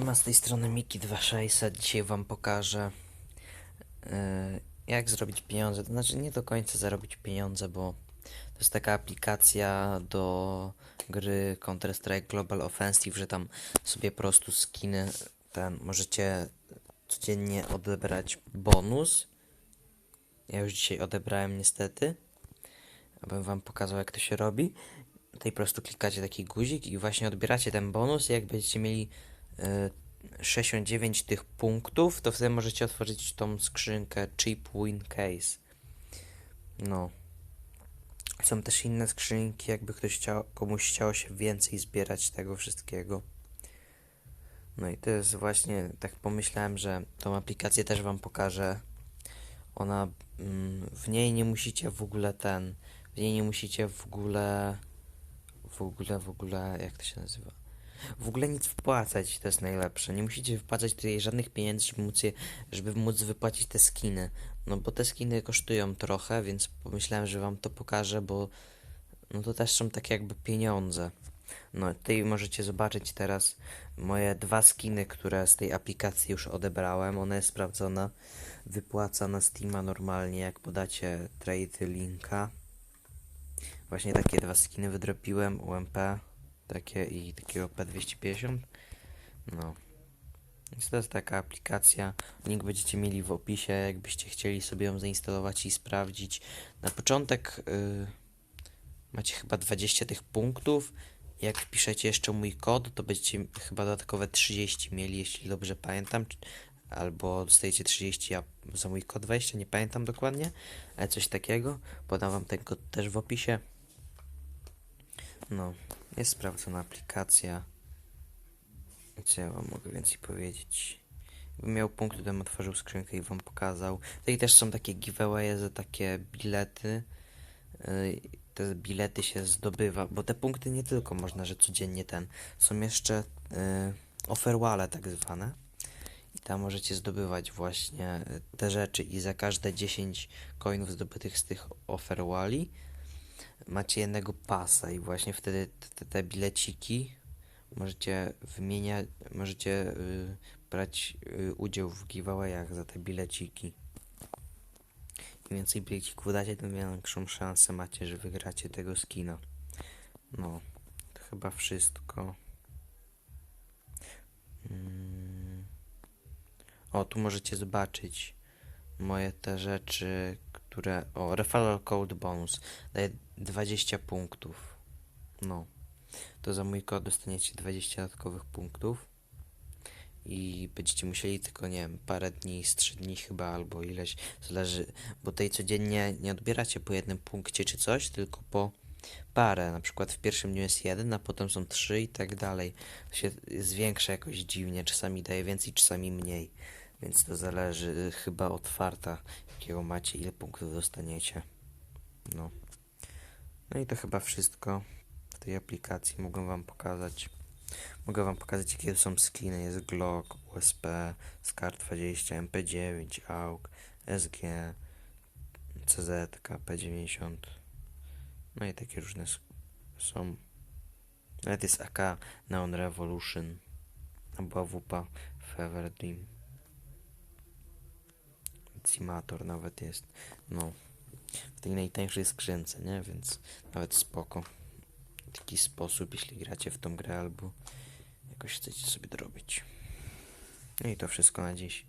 Siema, z tej strony Miki2600. Dzisiaj Wam pokażę, yy, jak zrobić pieniądze. To znaczy, nie do końca zarobić pieniądze, bo to jest taka aplikacja do gry Counter-Strike Global Offensive, że tam sobie po prostu skiny ten możecie codziennie odebrać bonus. Ja już dzisiaj odebrałem niestety. Abym Wam pokazał, jak to się robi. Tutaj po prostu klikacie taki guzik i właśnie odbieracie ten bonus. Jak będziecie mieli y, 69 tych punktów, to wtedy możecie otworzyć tą skrzynkę Cheap Win Case. No. Są też inne skrzynki, jakby ktoś chciał, komuś chciało się więcej zbierać tego wszystkiego. No i to jest właśnie, tak pomyślałem, że tą aplikację też Wam pokażę. Ona, mm, w niej nie musicie w ogóle ten, w niej nie musicie w ogóle, w ogóle, w ogóle, jak to się nazywa? W ogóle nic wpłacać, to jest najlepsze. Nie musicie wypłacać tutaj żadnych pieniędzy, żeby móc, je, żeby móc wypłacić te skiny. No bo te skiny kosztują trochę, więc pomyślałem, że wam to pokażę, bo no to też są takie jakby pieniądze. No tutaj możecie zobaczyć teraz moje dwa skiny, które z tej aplikacji już odebrałem. Ona jest sprawdzona, wypłaca na Steama normalnie, jak podacie trade linka. Właśnie takie dwa skiny wydropiłem, UMP takie i takiego P250. No. Więc to jest taka aplikacja. Link będziecie mieli w opisie, jakbyście chcieli sobie ją zainstalować i sprawdzić. Na początek y, macie chyba 20 tych punktów. Jak wpiszecie jeszcze mój kod, to będziecie chyba dodatkowe 30 mieli, jeśli dobrze pamiętam. Albo dostajecie 30 a za mój kod 20, nie pamiętam dokładnie, ale coś takiego. Podam wam ten kod też w opisie. No, jest sprawdzona aplikacja. Co ja wam mogę więcej powiedzieć? Gdybym miał punkt, to bym otworzył skrzynkę i wam pokazał. Tutaj też są takie giveawaye za takie bilety. Yy, Te bilety się zdobywa, bo te punkty nie tylko można, że codziennie ten. Są jeszcze yy, offerwale tak zwane. I tam możecie zdobywać właśnie y, te rzeczy i za każde 10 coinów zdobytych z tych offerwali macie jednego pasa i właśnie wtedy te, te, bileciki możecie wymieniać, możecie y, brać y, udział w giveawayach za te bileciki. Im więcej bilecików dacie, tym większą szansę macie, że wygracie tego skina. No, to chyba wszystko. Mm. O, tu możecie zobaczyć moje te rzeczy, które... O, referral code bonus daje 20 punktów. No. To za mój kod dostaniecie 20 dodatkowych punktów. I będziecie musieli tylko, nie wiem, parę dni, z 3 dni chyba, albo ileś, zależy, bo tej codziennie nie odbieracie po jednym punkcie czy coś, tylko po parę. Na przykład w pierwszym dniu jest jeden, a potem są trzy i tak dalej. To się zwiększa jakoś dziwnie, czasami daje więcej, czasami mniej. Więc to zależy y, chyba od farta, jakiego macie, ile punktów dostaniecie. No. No i to chyba wszystko w tej aplikacji. Mogę wam pokazać. Mogę wam pokazać, jakie są skiny. Jest Glock, USP, SCAR-20, MP9, AUG, SG, CZ, P90. No i takie różne są. Nawet jest AK Neon Revolution. Albo AWP Fever Dream. Cimator nawet jest. No. W tej najtańszej skrzynce, nie? Więc nawet spoko. W taki sposób, jeśli gracie w tą grę albo jakoś chcecie sobie dorobić. No i to wszystko na dziś.